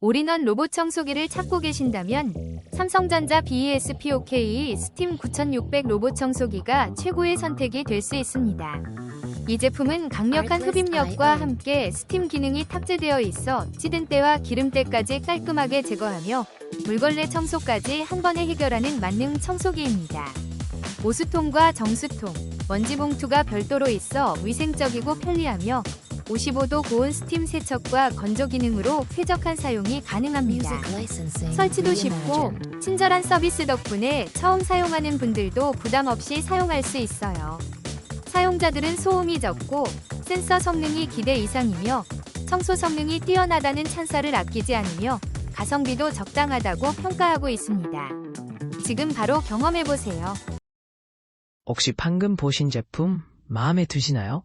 올인원 로봇 청소기를 찾고 계신다면 삼성전자 BESPOK 스팀 9600 로봇 청소기가 최고의 선택이 될 수 있습니다. 이 제품은 강력한 흡입력과 함께 스팀 기능이 탑재되어 있어 찌든 때와 기름때까지 깔끔하게 제거하며 물걸레 청소까지 한 번에 해결하는 만능 청소기입니다. 오수통과 정수통, 먼지 봉투가 별도로 있어 위생적이고 편리하며 55도 고온 스팀 세척과 건조 기능으로 쾌적한 사용이 가능합니다. 설치도 쉽고 친절한 서비스 덕분에 처음 사용하는 분들도 부담 없이 사용할 수 있어요. 사용자들은 소음이 적고 센서 성능이 기대 이상이며 청소 성능이 뛰어나다는 찬사를 아끼지 않으며 가성비도 적당하다고 평가하고 있습니다. 지금 바로 경험해보세요. 혹시 방금 보신 제품 마음에 드시나요?